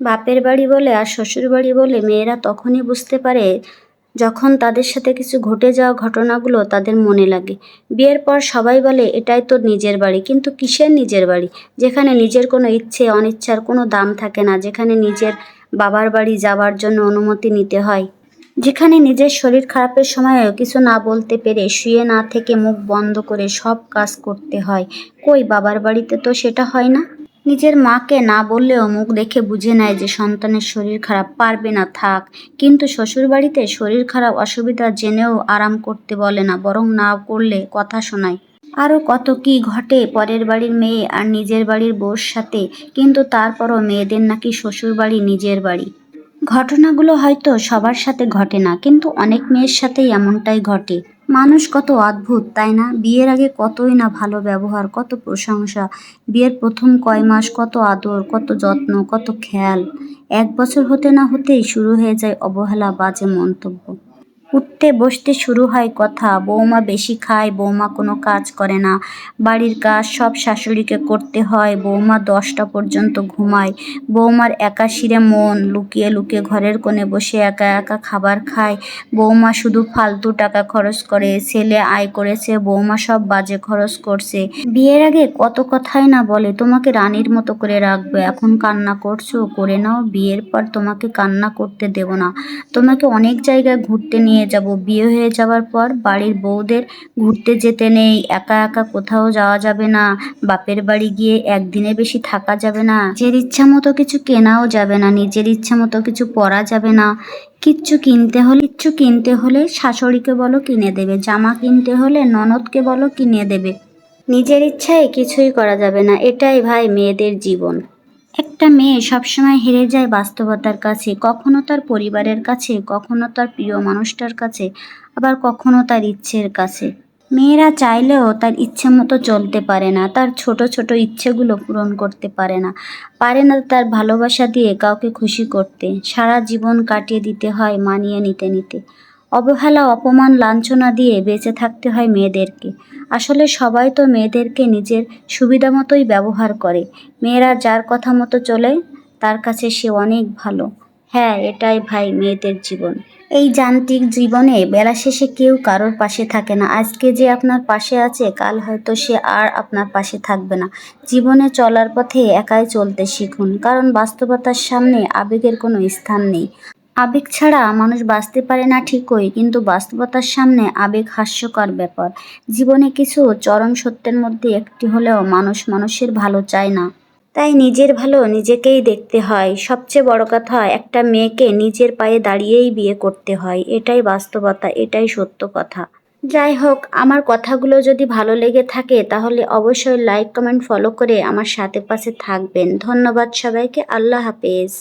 বাপের বাড়ি বলে আর শ্বশুর বাড়ি বলে মেয়েরা তখনই বুঝতে পারে যখন তাদের সাথে কিছু ঘটে যাওয়া ঘটনাগুলো তাদের মনে লাগে। বিয়ের পর সবাই বলে, এটাই তো নিজের বাড়ি। কিন্তু কিসের নিজের বাড়ি? যেখানে নিজের কোনো ইচ্ছে, অনিচ্ছার কোনো দাম থাকে না, যেখানে নিজের বাবার বাড়ি যাবার জন্য অনুমতি নিতে হয়। যেখানে নিজের শরীর খারাপের সময়ও কিছু না বলতে পেরে শুয়ে না থেকে মুখ বন্ধ করে সব কাজ করতে হয়। কই, বাবার বাড়িতে তো সেটা হয় না? নিজের মাকে না বললেও মুখ দেখে বুঝে নেয় যে সন্তানের শরীর খারাপ। পারবে না, থাক। কিন্তু শ্বশুর বাড়িতে শরীর খারাপ অসুবিধা জেনেও আরাম করতে বলে না, বরং না করলে কথা শোনায়। আরও কত কি ঘটে পরের বাড়ির মেয়ে আর নিজের বাড়ির বউর সাথে, কিন্তু তারপরও মেয়েদের নাকি শ্বশুর বাড়ি নিজের বাড়ি। ঘটনাগুলো হয়তো সবার সাথে ঘটে না, কিন্তু অনেক মেয়ের সাথেই এমনটাই ঘটে। মানুষ কত অদ্ভুত, তাই না? বিয়ের আগে কতই না ভালো ব্যবহার, কত প্রশংসা। বিয়ের প্রথম কয় মাস কত আদর, কত যত্ন, কত খেয়াল। এক বছর হতে না হতেই শুরু হয়ে যায় অবহেলা, বাজে মন্তব্য। উঠতে বসতে শুরু হয় কথা। বৌমা বেশি খায়, বৌমা কোনো কাজ করে না। বাড়ির কাজ সব শাশুড়িকে করতে হয়। বৌমা দশটা পর্যন্ত ঘুমায়। বৌমার একা শিরে মন, লুকিয়ে লুকিয়ে ঘরের কোণে বসে একা একা খাবার খায়। বৌমা শুধু ফালতু টাকা খরচ করে, ছেলে আয় করেছে, বৌমা সব বাজে খরচ করছে। বিয়ের আগে কত কথাই না বলে, তোমাকে রানীর মতো করে রাখবে, এখন কান্না করছ, করে নাও, বিয়ের পর তোমাকে কান্না করতে দেব না। তোমাকে অনেক জায়গায় ঘুরতে নিয়ে যাব। বিয়ে হয়ে যাওয়ার পর বাড়ির বউদের ঘুরতে যেতে নেই। একা একা কোথাও যাওয়া যাবে না। বাপের বাড়ি গিয়ে একদিনে বেশি থাকা যাবে না। নিজের ইচ্ছা মতো কিছু কেনাও যাবে না। নিজের ইচ্ছা মতো কিছু পরা যাবে না। কিচ্ছু কিনতে হলে, কিচ্ছু কিনতে হলে শাশুড়িকে বলো কিনে দেবে। জামা কিনতে হলে ননদকে বলো কিনে দেবে। নিজের ইচ্ছায় কিছুই করা যাবে না। এটাই ভাই মেয়েদের জীবন। একটা মেয়ে সবসময় হেরে যায় বাস্তবতার কাছে, কখনো তার পরিবারের কাছে, কখনো তার প্রিয় মানুষটার কাছে, আবার কখনো তার ইচ্ছের কাছে। মেয়েরা চাইলেও তার ইচ্ছে মতো চলতে পারে না, তার ছোট ছোট ইচ্ছেগুলো পূরণ করতে পারে না। পারে না তার ভালোবাসা দিয়ে কাউকে খুশি করতে। সারা জীবন কাটিয়ে দিতে হয়, মানিয়ে নিতে নিতে। অবহেলা, অপমান, লাঞ্ছনা দিয়ে বেঁচে থাকতে হয় মেয়েদেরকে। আসলে সবাই তো মেয়েদেরকে নিজের সুবিধা মতোই ব্যবহার করে। মেয়েরা যার কথা মতো চলে, তার কাছে সে অনেক ভালো। হ্যাঁ এটাই ভাই মেয়েদের জীবন। এই যান্ত্রিক জীবনে বেলা শেষে কেউ কারোর পাশে থাকে না। আজকে যে আপনার পাশে আছে, কাল হয়তো সে আর আপনার পাশে থাকবে না। জীবনে চলার পথে একাই চলতে শিখুন, কারণ বাস্তবতার সামনে আবেগের কোনো স্থান নেই। আবেগ ছাড়া মানুষ বাঁচতে পারে না ঠিকই, কিন্তু বাস্তবতার সামনে আবেগ হাস্যকর ব্যাপার। জীবনে কিছু চরম সত্যের মধ্যে একটি হলেও মানুষ মানুষের ভালো চায় না। তাই নিজের ভালো নিজেকেই দেখতে হয়। সবচেয়ে বড় কথা, একটা মেয়েকে নিজের পায়ে দাঁড়িয়েই বিয়ে করতে হয়। এটাই বাস্তবতা, এটাই সত্য কথা। যাই হোক, আমার কথাগুলো যদি ভালো লেগে থাকে, তাহলে অবশ্যই লাইক কমেন্ট ফলো করে আমার সাথে পাশে থাকবেন। ধন্যবাদ সবাইকে, আল্লাহ হাফেজ।